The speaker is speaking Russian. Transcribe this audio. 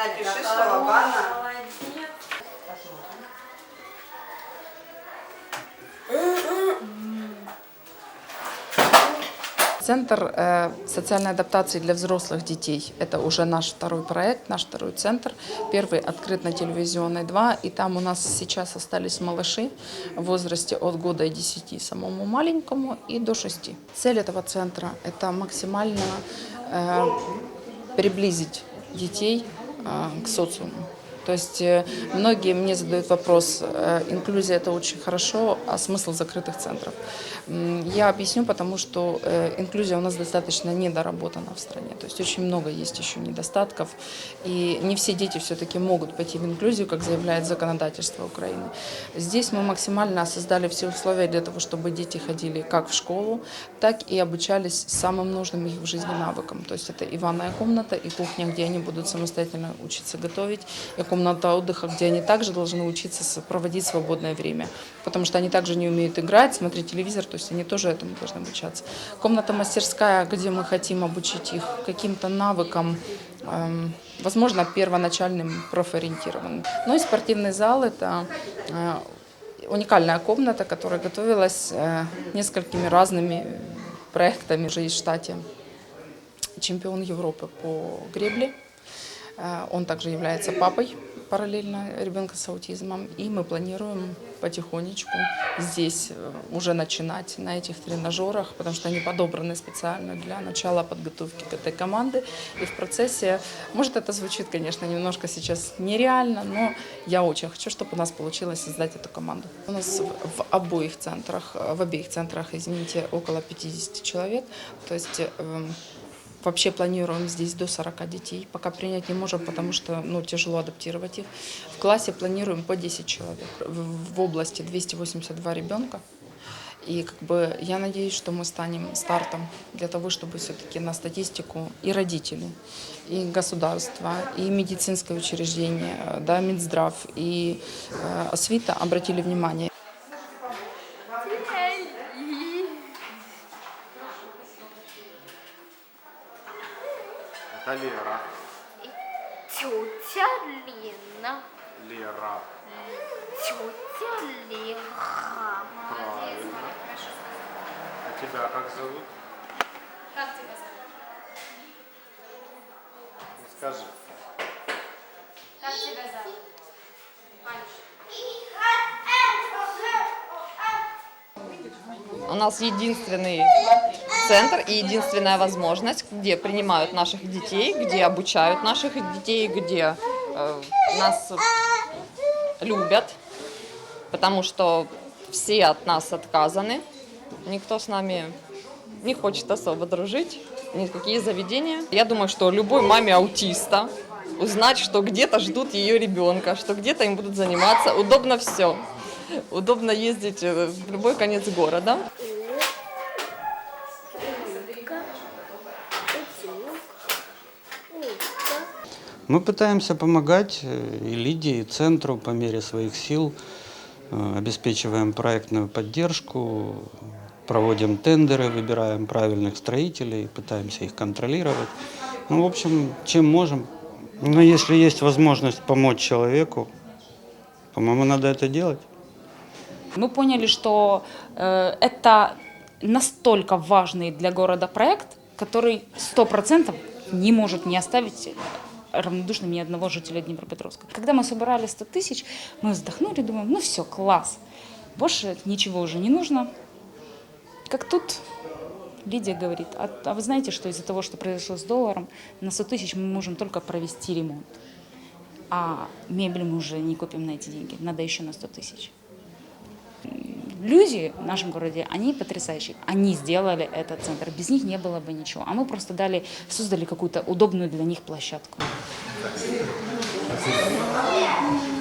Напиши слово «бана». Центр э, социальной адаптации для взрослых детей – это уже наш второй проект, наш второй центр. Первый открыт на телевизионной 2, и там у нас сейчас остались малыши в возрасте от года и 10 самому маленькому и до 6. Цель этого центра – это максимально э, приблизить детей к социуму. То есть э, многие мне задают вопрос, э, инклюзия это очень хорошо, а смысл закрытых центров? Я объясню, потому что э, инклюзия у нас достаточно недоработана в стране. То есть очень много есть еще недостатков. И не все дети все-таки могут пойти в инклюзию, как заявляет законодательство Украины. Здесь мы максимально создали все условия для того, чтобы дети ходили как в школу, так и обучались самым нужным их в жизни навыкам. То есть это и ванная комната, и кухня, где они будут самостоятельно учиться готовить, и комната отдыха, где они также должны учиться проводить свободное время. Потому что они также не умеют играть, смотреть телевизор, то есть они тоже этому должны обучаться. Комната-мастерская, где мы хотим обучить их каким-то навыкам, эм, возможно, первоначальным профориентированным. Ну и спортивный зал – это э, уникальная комната, которая готовилась э, несколькими разными проектами есть в штате. Чемпион Европы по гребле. Э, Он также является папой параллельно ребенка с аутизмом. И мы планируем потихонечку здесь э, уже начинать на этих тренажерах, потому что они подобраны специально для начала подготовки к этой команды. И в процессе, может это звучит, конечно, немножко сейчас нереально, но я очень хочу, чтобы у нас получилось создать эту команду. У нас в, обоих центрах, э, в обеих центрах, извините, около 50 человек. То есть эм, Вообще планируем здесь до 40 детей. Пока принять не можем, потому что ну, тяжело адаптировать их. В классе планируем по 10 человек. В, области 282 ребенка. И как бы я надеюсь, что мы станем стартом для того, чтобы все-таки на статистику и родители, и государство, и медицинское учреждение, э, да, Минздрав, и э, Освита обратили внимание. Это Лера. Тетя Лена. Лера. Тетя Лера. Правильно. А тебя как зовут? Как тебя зовут? Ну, Скажи. Как тебя зовут? Анюш. У нас единственный центр и единственная возможность, где принимают наших детей, где обучают наших детей, где э, нас любят, потому что все от нас отказаны, никто с нами не хочет особо дружить, ни в какие заведения. Я думаю, что любой маме аутиста узнать, что где-то ждут ее ребенка, что где-то им будут заниматься, удобно все. Удобно ездить э, в любой конец города. Мы пытаемся помогать э, и Лидии, и центру по мере своих сил, э, обеспечиваем проектную поддержку, проводим тендеры, выбираем правильных строителей, пытаемся их контролировать. Ну, в общем, чем можем. Но если есть возможность помочь человеку, по-моему, надо это делать. Мы поняли, что э, это настолько важный для города проект, который 100% не может не оставить равнодушным ни одного жителя Днепропетровска. Когда мы собирали 100 тысяч, мы вздохнули, думаем, ну все, класс, больше ничего уже не нужно. Как тут Лидия говорит, а, а вы знаете, что из-за того, что произошло с долларом, на 100 тысяч мы можем только провести ремонт. А мебель мы уже не купим на эти деньги, надо еще на 100 тысяч. Люди в нашем городе, они потрясающие. Они сделали этот центр. Без них не было бы ничего. А мы просто дали, создали какую-то удобную для них площадку. Thank you.